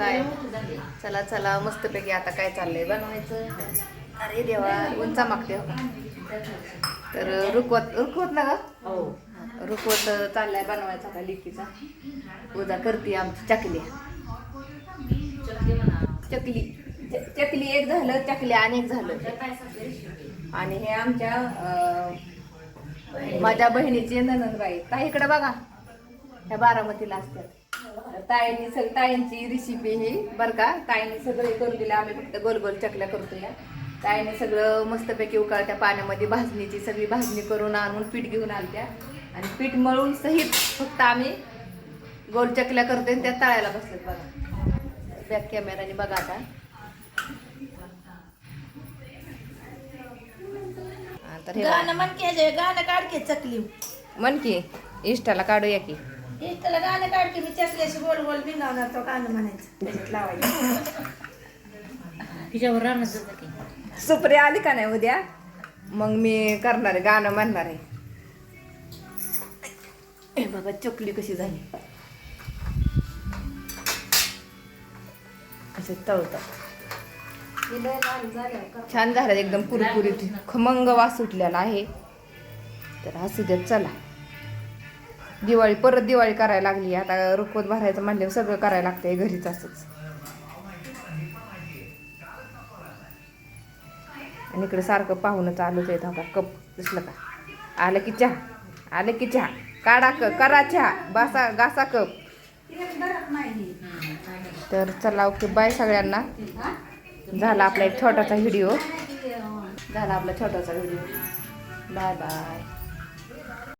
काय? चला चला मस्तपैकी आता काय चाललंय? बनवायचं. अरे देवा उंचा मागते हो तर रुकवत रुकवत ना ग? हो. रुकवत चाललाय बनवायचा का लिकीचा. उद्या करते आमची चकली. चकली. चकली एक झालं चकली आणि एक झालं. आणि हे आमच्या माझ्या बहिणीची ननंदबाई. ताई इकडे बघा. ह्या बारामतीला असतात. ताईंनी सग ताईंची रेसिपी ही बरं का? ताईंनी सगळे करून दिले. आम्ही फक्त गोल गोल चकल्या करतो या ताईने सगळं मस्तपैकी उकळत्या पाण्यामध्ये भाजणीची सगळी भाजणी करून आणून पीठ घेऊन आलत्या. आणि पीठ मळून सहित फक्त आम्ही गोल चकल्या करतोय त्या तळायला बसलेत बघा. बॅक कॅमेराने बघा आता. हा, तर हे गाणं की ह्याच्या- गाणं काढ की चकली. की इष्टाला काढूया की. हे त्याला गाणं काढ की मी चकल्याशी गोल गोल बिंगावणार तो गाणं म्हणायचं. त्याच्यात लावायचं. तिच्यावर राहणार जातं की सुप्रिया आली का नाही उद्या? मग मी करणार आहे गाणं म्हणणार आहे. ए बाबा चकली कशी झाली? असं तळतात. छान झालं एकदम कुरकुरीत खमंग वास सुटलेला आहे. तर असू देत चला. दिवाळी परत दिवाळी करायला लागली. आता रुखवत भरायचं म्हणल्यावर सगळं करायला लागतंय घरीच असंच. आणि इकडे सारखं पाहुणं चालूच आहे का कप दिसलं का? आलं की चहा. आलं की चहा. काढा क करा चहा. बासा गासा कप. तर चला ओके. बाय सगळ्यांना. झाला आपला एक छोटासा व्हिडिओ. झाला आपला छोटासा व्हिडिओ. Bye bye.